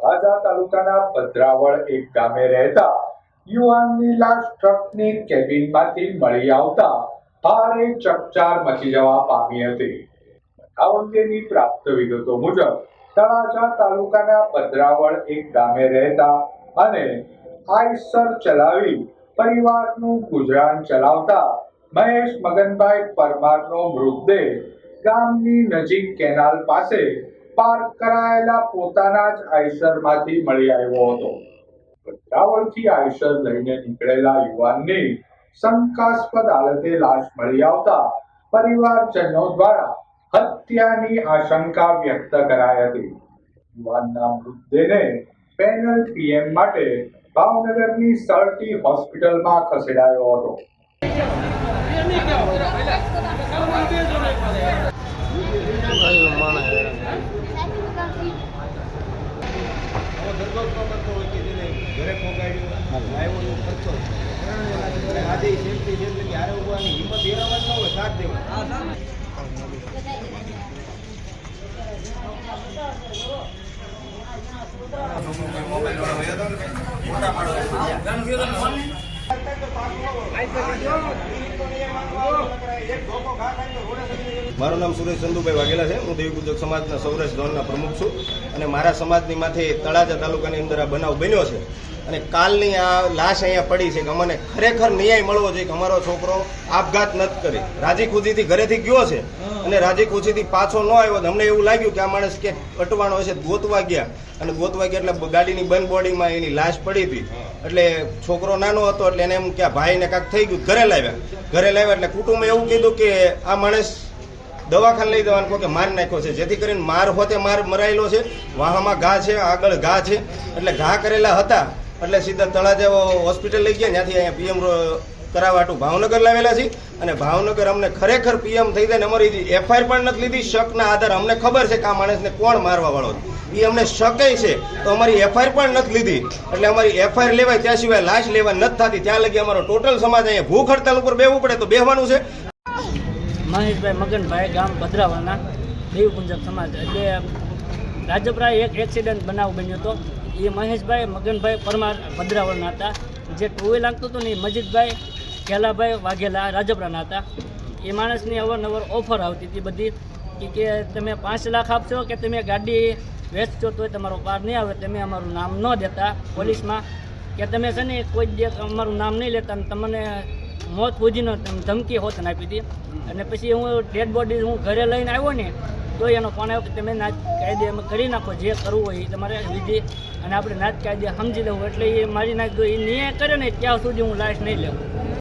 તળાજા તાલુકાના પધરાવળ એક ગામે રહેતા યુવાનની લાશ ટ્રકની કેબિનમાંથી મળી આવતા ભારે ચકચાર મચી જવા પામી હતી. બનાવ અંગેની પ્રાપ્ત વિગતો મુજબ તળાજા તાલુકાના પધરાવળ એક ગામે રહેતા અને આઈસર ચલાવી પરિવારનું ગુજરાન ચલાવતા મહેશ મગનભાઈ પરમારનો મૃતદેહ ગામની નજીક કેનાલ પાસે પાર્ક કરાયેલા પોતાના જ આયસરમાંથી મળી આવ્યો હતો. ભદ્રાવળથી આયસર લઈને નીકળેલા યુવાનની શંકાસ્પદ હાલતે લાશ મળી આવતા પરિવારજનો દ્વારા હત્યાની આશંકા વ્યક્ત કરાઈ હતી. યુવાનના મૃતદેહને પેનલ પીએમ માટે ભાવનગરની સર્ટી હોસ્પિટલમાં ખસેડાયો હતો. દરરોજનો કરતો હોય કે જેને ઘરે પોગાડ્યું. એવું કરતો. આજે સેફટી છે એટલે કે હારે ઉભવાની હિંમત હેરાવા ન હોય સાથ દેવા મારું નામ સુરેશ ચંદુભાઈ વાઘેલા છે. હું દેવી પૂજક સમાજના સૌરાષ્ટ્ર ઝોનના પ્રમુખ છું અને મારા સમાજની માથે તળાજા તાલુકાની અંદર આ બનાવ બન્યો છે. અને કાલની આ લાશ અહીંયા પડી છે કે અમને ખરેખર ન્યાય મળવો જોઈએ કે અમારો છોકરો આપઘાત નથી કરી. રાજી ખુદીથી ઘરેથી ગયો છે. અને રાજી ખુશીથી પાછો ન આવ્યો અમને એવું લાગ્યું કે આ માણસ કે અટવાનો હશે, ગોતવા ગયા. અને ગોતવા ગયા એટલે ગાડીની બંધ બોડીમાં એની લાશ પડી હતી. એટલે છોકરો નાનો હતો એટલે એને એમ કે ભાઈને કાંક થઈ ગયું, ઘરે લાવ્યા. ઘરે લાવ્યા એટલે કુટુંબે એવું કીધું કે આ માણસ દવાખાને લઈ જવાનું કહો કે માર નાખ્યો છે. જેથી કરીને માર હોતે માર મરાયેલો છે, વાહામાં ઘા છે, આગળ ઘા છે. એટલે ઘા કરેલા હતા. એટલે સીધા તળાજા હોસ્પિટલ લઈ ગયા, ત્યાંથી અહીંયા પીએમ કરાવવાટું ભાવનગર લાવેલા છે અને ભાવનગર અમને ખરેખર પીએમ થઈ જાય ને અમારી એફઆઈઆર પણ નથી લીધી, શકના આધારે અમને ખબર છે કે આ માણસને કોણ મારવા વાળો એ અમને શકે છે, તો અમારી એફઆઈઆર પણ નથી લીધી. એટલે અમારી એફઆઈઆર લેવાય, ત્યાં સિવાય લાશ લેવા નથી થતી. ત્યાં લગી અમારો ટોટલ સમાજ અહીંયા ભૂખ હડતાલ ઉપર બેવું પડે તો બેહવાનું છે. મહેશભાઈ મગનભાઈ, ગામ ભદ્રાવળના દેવપુંજક સમાજ. એટલે રાજપરા એક એક્સિડન્ટ બનાવ બન્યો હતો એ મહેશભાઈ, મગનભાઈ પરમાર ભદ્રાવળના હતા. જે ટુ વ્હીલ લાગતું હતું ને એ મજીદભાઈ કેલાભાઈ વાઘેલા રાજપરાના હતા. એ માણસની અવારનવાર ઓફર આવતી હતી બધી, કે તમે પાંચ લાખ આપશો કે તમે ગાડી વેચશો તોય તમારો પાર નહીં આવે, તમે અમારું નામ ન દેતા પોલીસમાં. કે તમે છે ને કોઈ દિવસ અમારું નામ નહીં લેતા અને તમને મોત પૂજીનો ધમકી હોત આપી હતી. અને પછી હું ડેડ બોડી હું ઘરે લઈને આવ્યો ને તો એનો ફોન આવ્યો કે તમે નાચ કાયદે અમે કરી નાખો, જે કરવું હોય એ તમારે વિધિ અને આપણે નાચ કાયદે સમજી લેવું. એટલે એ મારી નાખજો એ નિર્ણય કરે ને, ત્યાં સુધી હું લાશ નહીં લેવું.